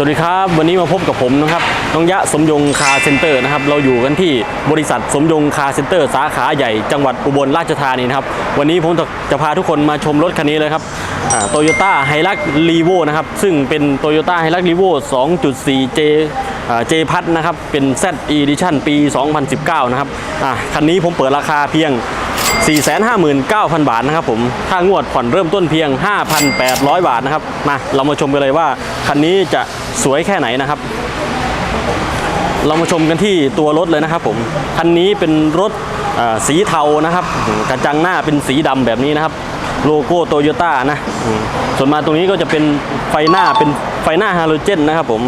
สวัสดีครับ วันนี้มาพบกับผมนะครับน้องยะสมยงคาเซ็นเตอร์นะครับเราอยู่กันที่บริษัทสมยงคาเซ็นเตอร์ สาขาใหญ่จังหวัดอุบลราชธานีนะครับวันนี้ผมจะพาทุกคนมาชมรถคันนี้เลยครับโตโยต้าไฮรักรีโวนะครับซึ่งเป็นโตโยต้าไฮรักรีโว 2.4 J เจพัทนะครับเป็น Z Edition ปี 2019 นะครับคันนี้ผมเปิดราคาเพียง459,000 บาทนะครับผมถ้างวดผ่อนเริ่มต้นเพียง 5,800 บาทนะครับ มา เรามาชมกันเลยว่า คันนี้จะ สวยแค่ไหนนะครับ เรามาชมกันที่ตัวรถเลยนะครับผมคันนี้เป็นรถสีเทานะครับกระจังหน้าเป็นสีดำแบบนี้นะครับ โลโก้โตโยต้านะส่วนมาตรงนี้ก็จะเป็นไฟหน้าเป็นไฟหน้าฮาโลเจนนะครับผม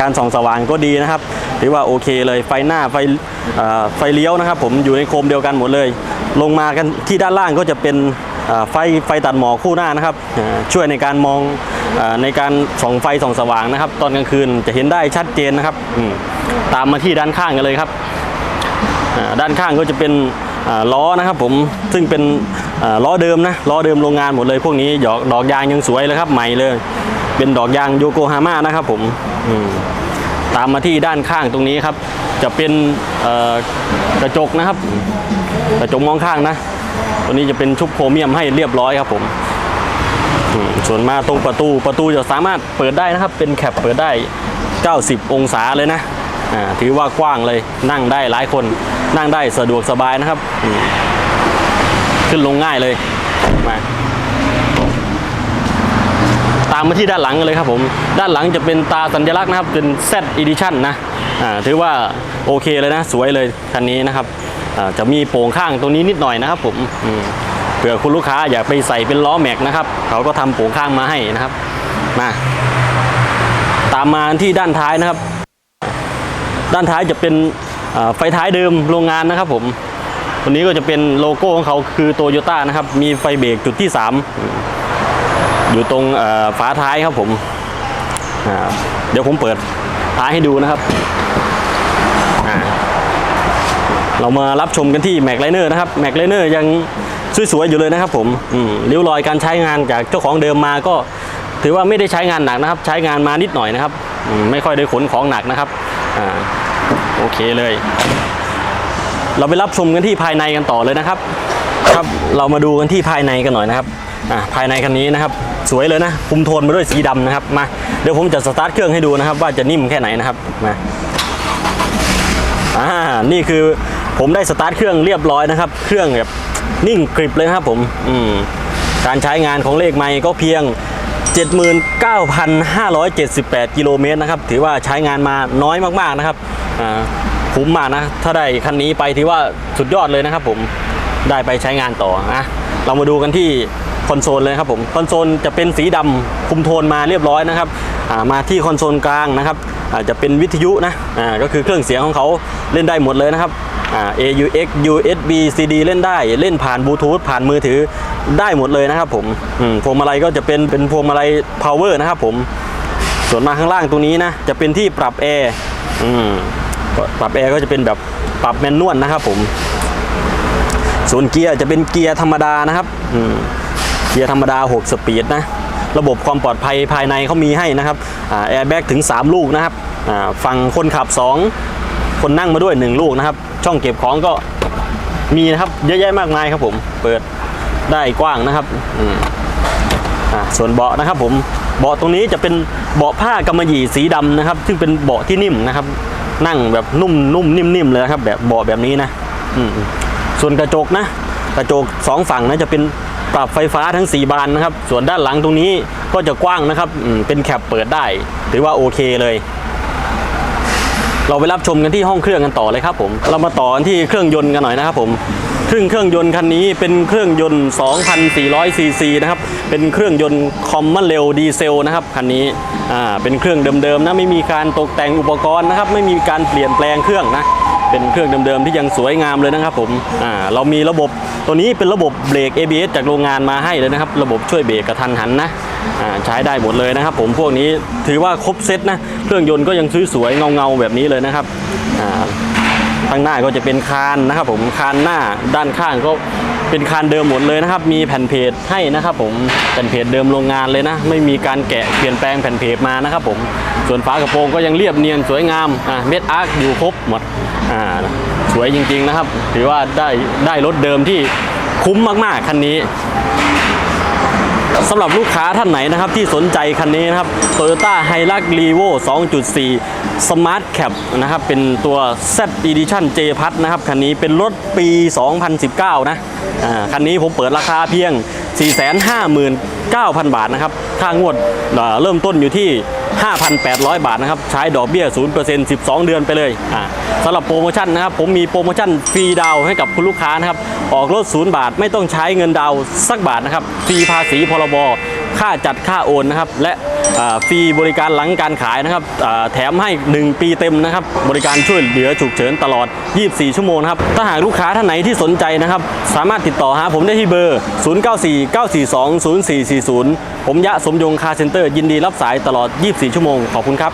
การส่องสว่างก็ดีนะครับถือว่าโอเคเลยไฟหน้าไฟไฟเลี้ยวนะครับ ผมอยู่ในโคมเดียวกันหมดเลย ลงมากันที่ด้านล่างก็จะเป็น ไฟไฟตัดหมอกคู่หน้านะครับ ช่วยในการมองอในการส่องไฟส่องสว่างนะครับ ตอนกลางคืนจะเห็นได้ชัดเจนนะครับตามมาที่ด้านข้างกันเลยครับ ด้านข้างก็จะเป็นล้อนะครับผมซึ่งเป็นล้อเดิมนะล้อเดิมโรงงานหมดเลย พวกนี้ดอกดอกยางยังสวยเลยครับใหม่เลย เป็นดอกยางโยโกฮาม่านะครับผมมตามมาที่ด้านข้างตรงนี้ครับ จะเป็นกระจกนะครับกระจกมองข้างนะ ตัวนี้จะเป็นชุบโครเมียมให้เรียบร้อยครับผมส่วนมาตรงประตูประตูจะสามารถเปิดได้นะครับ เป็นแคปเปิดได้ 90 องศาเลยนะถือว่ากว้างเลยนั่งได้หลายคนนั่งได้สะดวกสบายนะครับ ขึ้นลงง่ายเลยมาตามมาที่ด้านหลังเลยครับผม ด้านหลังจะเป็นตาสัญลักษณ์นะครับ เป็น Z Edition นะ อ่า ถือว่าโอเคเลยนะ สวยเลยคันนี้นะครับ จะมีโป่งข้างตรงนี้นิดหน่อยนะครับผมเผื่อคุณลูกค้าอยากไปใส่เป็นล้อแม็กนะครับ เขาก็ทำโป่งข้างมาให้นะครับมาตามมาที่ด้านท้ายนะครับ ด้านท้ายจะเป็นไฟท้ายเดิมโรงงานนะครับผมตัวนี้ก็จะเป็นโลโก้ของเขาคือโตโยต้านะครับ มีไฟเบรกจุดที่ 3 อยู่ตรงฝาท้ายครับผม เดี๋ยวผมเปิดท้ายให้ดูนะครับอ่า เรามารับชมกันที่แม็กไลเนอร์นะครับแม็กไลเนอร์ยังสวยๆอยู่เลยนะครับผมอืมริ้วรอยการใช้งานจากเจ้าของเดิมมาก็ถือว่าไม่ได้ใช้งานหนักนะครับ ใช้งานมานิดหน่อยนะครับมไม่ค่อยได้ขนของหนักนะครับอ่าโอเคเลย เราไปรับชมกันที่ภายในกันต่อเลยนะครับ ครับเรามาดูกันที่ภายในกันหน่อยนะครับอ่าภายในคันนี้นะครับ สวยเลยนะคุมโทนมาด้วยสีดำนะครับมาเดี๋ยวผมจะสตาร์ทเครื่องให้ดูนะครับ ว่าจะนิ่มแค่ไหนนะครับมาอ่านี่คือ ผมได้สตาร์ทเครื่องเรียบร้อยนะครับ เครื่องแบบนิ่งกริบเลยครับผมอืมการใช้งานของเลขไมค์ก็เพียง 79,578 กิโลเมตรนะครับ ถือว่าใช้งานมาน้อยมากๆนะครับคุ้มมากนะ ถ้าได้คันนี้ไปถือว่าสุดยอดเลยนะครับผมได้ไปใช้งานต่ออะเรามาดูกันที่คอนโซลเลยครับผมคอนโซลจะเป็นสีดำคุมโทนมาเรียบร้อยนะครับมาที่คอนโซลกลางนะครับอาจะเป็นวิทยุนะอ่าก็คือเครื่องเสียงของเขาเล่นได้หมดเลยนะครับ AUX USB CD เล่นได้เล่นผ่านบลูทูธผ่านมือถือได้หมดเลยนะครับผมพวงมาลัยก็จะเป็นเป็นพวงมาลัย power นะครับผมส่วนมาข้างล่างตรงนี้นะจะเป็นที่ปรับแอร์ปรับแอร์ก็จะเป็นแบบปรับแมนนวลนะครับผมส่วนเกียร์จะเป็นเกียร์ธรรมดานะครับเกียร์ธรรมดา 6 สปีดนะระบบความปลอดภัยภายในเขามีให้นะครับแอร์แบ็กถึง 3 ลูกนะครับฝั่งคนขับ 2 คนนั่งมาด้วย 1 ลูกนะครับ ช่องเก็บของก็มีนะครับเยอะแยะมากมายครับผมเปิดได้กว้างนะครับอ่าส่วนเบาะนะครับ ผมเบาะตรงนี้จะเป็นเบาะผ้ากำมะหยี่สีดำนะครับ ซึ่งเป็นเบาะที่นิ่มนะครับ นั่งแบบนุ่มนุ่มนิ่มๆเลยครับ แบบเบาะแบบนี้นะอืส่วนกระจกนะ กระจกสองฝั่งนะจะเป็นปรับไฟฟ้าทั้ง 4 บานนะครับ ส่วนด้านหลังตรงนี้ก็จะกว้างนะครับเป็นแคปเปิดได้ ถือว่าโอเคเลย เราไปรับชมกันที่ห้องเครื่องกันต่อเลยครับผม เรามาต่อกันที่เครื่องยนต์กันหน่อยนะครับผมเครื่องเครื่องยนต์คันนี้เป็นเครื่องยนต์ 2,400 ซีซีนะครับ เป็นเครื่องยนต์คอมมอนเร็วดีเซลนะครับคันนี้ อ่า เป็นเครื่องเดิมๆนะ ไม่มีการตกแต่งอุปกรณ์นะครับ ไม่มีการเปลี่ยนแปลงเครื่องนะ เป็นเครื่องเดิมๆที่ยังสวยงามเลยนะครับผม อ่า เรามีระบบ ตัวนี้เป็นระบบเบรก ABS จากโรงงานมาให้เลยนะครับ ระบบช่วยเบรกกระทันหันนะ ใช้ได้หมดเลยนะครับ ผมพวกนี้ถือว่าครบเซตนะเครื่องยนต์ก็ยังสวยๆเงาๆแบบนี้เลยนะครับข้างหน้าก็จะเป็นคานนะครับ ผมคานหน้าด้านข้างก็เป็นคานเดิมหมดเลยนะครับ มีแผ่นเพจให้นะครับ ผมแผ่นเพจเดิมโรงงานเลยนะ ไม่มีการแกะเปลี่ยนแปลงแผ่นเพจมานะครับ ผมส่วนฝากระโปรงก็ยังเรียบเนียนสวยงามอ่าเม็ดอาร์คอยู่ครบหมดอ่าสวยจริง ๆนะครับ ถือว่าได้ได้รถเดิมที่คุ้มมากๆคันนี้ สำหรับลูกค้าท่านไหนนะครับที่สนใจคันนี้นะครับ Toyota Hilux Revo 2.4 Smart Cap นะครับเป็นตัว Z Edition J พัทนะครับคันนี้เป็นรถปี 2019 นะคันนี้ผมเปิดราคาเพียง 459,000 บาทนะครับค่างวดเริ่มต้นอยู่ที่ 5,800 บาทนะครับ ใช้ดอกเบี้ย 0% 12 เดือนไปเลยอ่าสำหรับโปรโมชั่นนะครับ ผมมีโปรโมชั่นฟรีดาวให้กับคุณลูกค้านะครับ ออกรถ 0 บาทไม่ต้องใช้เงินดาวสักบาทนะครับ ฟรีภาษีพรบ ค่าจัดค่าโอนนะครับ และ ฟรีบริการหลังการขายนะครับแถมให้ 1 ปีเต็มนะครับบริการช่วยเหลือฉุกเฉินตลอด 24 ชั่วโมงครับถ้าหากลูกค้าท่านไหนที่สนใจนะครับสามารถติดต่อหาผมได้ที่เบอร์ 0949420440 ผมยะสมยงคาเซ็นเตอร์ยินดีรับสายตลอด 24 ชั่วโมง ขอบคุณครับ